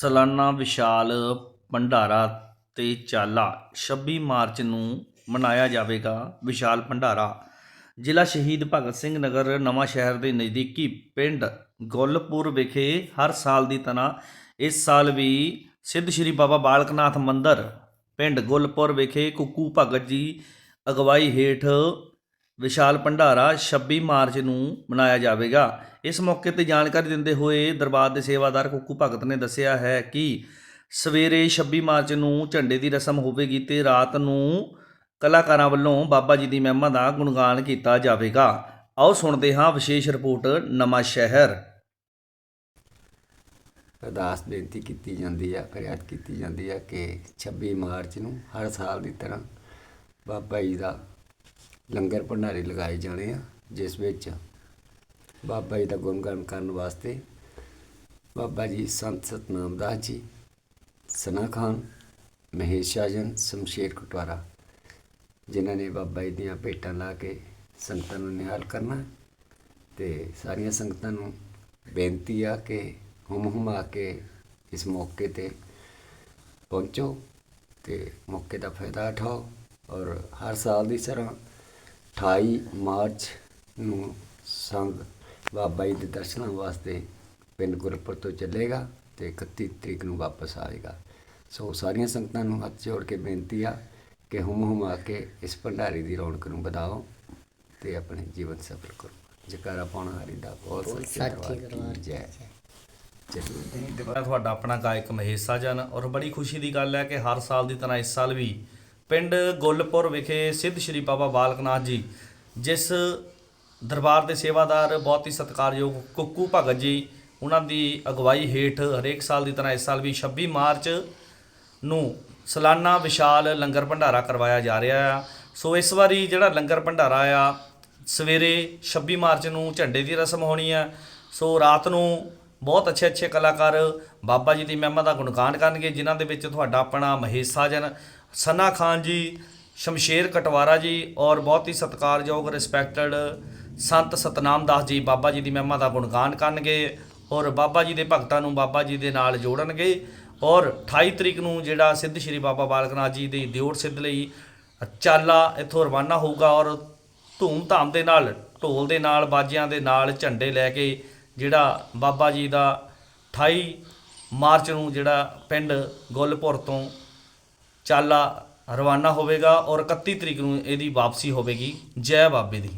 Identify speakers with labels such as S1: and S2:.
S1: ਸਾਲਾਨਾ ਵਿਸ਼ਾਲ ਭੰਡਾਰਾ ਤੇ ਚਾਲਾ 26 ਮਾਰਚ ਨੂੰ ਮਨਾਇਆ ਜਾਵੇਗਾ ਵਿਸ਼ਾਲ ਭੰਡਾਰਾ। ਜ਼ਿਲ੍ਹਾ ਸ਼ਹੀਦ ਭਗਤ ਸਿੰਘ ਨਗਰ ਨਵਾਂ ਸ਼ਹਿਰ ਦੇ ਨਜ਼ਦੀਕੀ ਪਿੰਡ ਗੋਲਪੁਰ ਵਿਖੇ ਹਰ ਸਾਲ ਦੀ ਤਰ੍ਹਾਂ ਇਸ ਸਾਲ ਵੀ ਸਿੱਧ ਸ਼੍ਰੀ ਬਾਬਾ ਬਾਲਕਨਾਥ ਮੰਦਿਰ ਪਿੰਡ ਗੋਲਪੁਰ ਵਿਖੇ ਕੁੱਕੂ ਭਗਤ ਜੀ ਅਗਵਾਈ ਹੇਠ ਵਿਸ਼ਾਲ ਭੰਡਾਰਾ 26 ਮਾਰਚ ਨੂੰ ਮਨਾਇਆ ਜਾਵੇਗਾ। ਇਸ ਮੌਕੇ ਤੇ ਜਾਣਕਾਰੀ ਦਿੰਦੇ ਹੋਏ ਦਰਬਾਰ ਦੇ ਸੇਵਾਦਾਰ ਕੁੱਕੂ ਭਗਤ ਨੇ ਦੱਸਿਆ ਹੈ ਕਿ ਸਵੇਰੇ 26 ਮਾਰਚ ਨੂੰ ਝੰਡੇ ਦੀ ਰਸਮ ਹੋਵੇਗੀ ਤੇ ਰਾਤ ਨੂੰ ਕਲਾਕਾਰਾਂ ਵੱਲੋਂ ਬਾਬਾ ਜੀ ਦੀ ਮਹਿਮਾ ਦਾ ਗੁਣਗਾਨ ਕੀਤਾ ਜਾਵੇਗਾ। ਆਓ ਸੁਣਦੇ ਹਾਂ ਵਿਸ਼ੇਸ਼ ਰਿਪੋਰਟ ਨਵਾਂ ਸ਼ਹਿਰ।
S2: ਅਰਦਾਸ ਬੇਨਤੀ ਕੀਤੀ ਜਾਂਦੀ ਹੈ ਫਰਿਆਦ ਕੀਤੀ ਜਾਂਦੀ ਹੈ ਕਿ 26 ਮਾਰਚ ਨੂੰ ਹਰ ਸਾਲ ਦੀ ਤਰ੍ਹਾਂ ਬਾਬਾ ਜੀ ਦਾ ਲੰਗਰ ਭੰਡਾਰੇ ਲਗਾਏ ਜਾਣੇ ਆ, ਜਿਸ ਵਿੱਚ ਬਾਬਾ ਜੀ ਦਾ ਗੁਣਗਾਨ ਕਰਨ ਵਾਸਤੇ ਬਾਬਾ ਜੀ ਸੰਤ ਸਤਨਾਮ ਦਾਸ ਜੀ, ਸਨਾ ਖਾਨ, ਮਹੇਸ਼ ਸ਼ਾਹਜਨ ਸ਼ਮਸ਼ੇਰ ਕਟਵਾਰਾ, ਜਿਨ੍ਹਾਂ ਨੇ ਬਾਬਾ ਜੀ ਦੀਆਂ ਭੇਟਾਂ ਲਾ ਕੇ ਸੰਗਤਾਂ ਨੂੰ ਨਿਹਾਲ ਕਰਨਾ ਤੇ ਸਾਰੀਆਂ ਸੰਗਤਾਂ ਨੂੰ ਬੇਨਤੀ ਆ ਕਿ ਹੁਮ ਹੁਮਾ ਕੇ ਇਸ ਮੌਕੇ ਤੇ ਪਹੁੰਚੋ ਤੇ ਮੌਕੇ ਦਾ ਫਾਇਦਾ ਉਠਾਓ ਔਰ ਹਰ ਸਾਲ ਦੀ ਤਰ੍ਹਾਂ 28 ਮਾਰਚ ਨੂੰ ਸੰਗ ਬਾਬਾ ਜੀ ਦੇ ਦਰਸ਼ਨਾਂ ਵਾਸਤੇ ਪਿੰਡ ਗੁਰਪੁਰ ਤੋਂ ਚੱਲੇਗਾ ਤੇ 31 ਤਰੀਕ ਨੂੰ ਵਾਪਸ ਆਏਗਾ। ਸੋ ਸਾਰੀਆਂ ਸੰਗਤਾਂ ਨੂੰ ਹੱਥ ਜੋੜ ਕੇ ਬੇਨਤੀ ਆ ਕਿ ਹੁਮ ਹੁਮਾ ਕੇ ਇਸ ਭੰਡਾਰੀ ਦੀ ਰੌਣਕ ਨੂੰ ਵਧਾਓ ਤੇ ਆਪਣੇ ਜੀਵਨ ਸਫਲ ਕਰੋ। ਜਕਾਰਾ ਪਾਉਣਾ ਹਰੀ ਦਾ ਬਹੁਤ ਸੱਚੇ ਦਰਬਾਰ ਜੈ।
S1: ਮੈਂ ਤੁਹਾਡਾ ਆਪਣਾ ਗਾਇਕ ਮਹੇਸ਼ ਸਾਜਨ ਔਰ ਬੜੀ ਖੁਸ਼ੀ ਦੀ ਗੱਲ ਹੈ ਕਿ ਹਰ ਸਾਲ ਦੀ ਤਰ੍ਹਾਂ ਇਸ ਸਾਲ ਵੀ ਪਿੰਡ ਗੁੱਲਪੁਰ ਵਿਖੇ ਸਿੱਧ ਸ਼੍ਰੀ ਬਾਬਾ ਬਾਲਕਨਾਥ ਜੀ, ਜਿਸ ਦਰਬਾਰ ਦੇ ਸੇਵਾਦਾਰ ਬਹੁਤ ਹੀ ਸਤਿਕਾਰਯੋਗ ਕੁੱਕੂ ਭਗਤ ਜੀ, ਉਹਨਾਂ ਦੀ ਅਗਵਾਈ ਹੇਠ ਹਰੇਕ ਸਾਲ ਦੀ ਤਰ੍ਹਾਂ ਇਸ ਸਾਲ ਵੀ 26 ਮਾਰਚ ਨੂੰ ਸਾਲਾਨਾ ਵਿਸ਼ਾਲ ਲੰਗਰ ਭੰਡਾਰਾ ਕਰਵਾਇਆ ਜਾ ਰਿਹਾ ਆ। ਸੋ ਇਸ ਵਾਰੀ ਜਿਹੜਾ ਲੰਗਰ ਭੰਡਾਰਾ ਆ, ਸਵੇਰੇ 26 ਮਾਰਚ ਨੂੰ ਝੰਡੇ ਦੀ ਰਸਮ ਹੋਣੀ ਆ। ਸੋ ਰਾਤ ਨੂੰ ਬਹੁਤ ਅੱਛੇ ਅੱਛੇ ਕਲਾਕਾਰ ਬਾਬਾ ਜੀ ਦੀ ਮਹਿਮਾ ਦਾ ਗੁਣਗਾਨ ਕਰਨਗੇ, ਜਿਨ੍ਹਾਂ ਦੇ ਵਿੱਚ ਤੁਹਾਡਾ ਆਪਣਾ ਮਹੇਸ਼ ਸਾਜਨ, ਸਨਾ ਖਾਨ ਜੀ, ਸ਼ਮਸ਼ੇਰ ਕਟਵਾਰਾ ਜੀ ਔਰ ਬਹੁਤ ਹੀ ਸਤਿਕਾਰਯੋਗ ਰਿਸਪੈਕਟਡ ਸੰਤ ਸਤਨਾਮ ਦਾਸ ਜੀ ਬਾਬਾ ਜੀ ਦੀ ਮਹਿਮਾ ਦਾ ਗੁਣਗਾਨ ਕਰਨਗੇ ਔਰ ਬਾਬਾ ਜੀ ਦੇ ਭਗਤਾਂ ਨੂੰ ਬਾਬਾ ਜੀ ਦੇ ਨਾਲ ਜੋੜਨਗੇ ਔਰ 28 ਤਰੀਕ ਨੂੰ ਜਿਹੜਾ ਸਿੱਧ ਸ਼੍ਰੀ ਬਾਬਾ ਬਾਲਕਨਾਥ ਜੀ ਦੀ ਦਿਓੜ ਸਿੱਧ ਲਈ ਚਾਲਾ ਇੱਥੋਂ ਰਵਾਨਾ ਹੋਊਗਾ ਔਰ ਧੂਮ ਧਾਮ ਦੇ ਨਾਲ ਢੋਲ ਦੇ ਨਾਲ, ਬਾਜਿਆਂ ਦੇ ਨਾਲ ਝੰਡੇ ਲੈ ਕੇ ਜਿਹੜਾ ਬਾਬਾ ਜੀ ਦਾ 28 ਮਾਰਚ ਨੂੰ ਜਿਹੜਾ ਪਿੰਡ ਗੁੱਲਪੁਰ ਤੋਂ ਚਾਲਾ ਰਵਾਨਾ ਹੋਵੇਗਾ ਔਰ 31 ਤਰੀਕ ਨੂੰ ਇਹਦੀ ਵਾਪਸੀ ਹੋਵੇਗੀ। ਜੈ ਬਾਬੇ ਦੀ।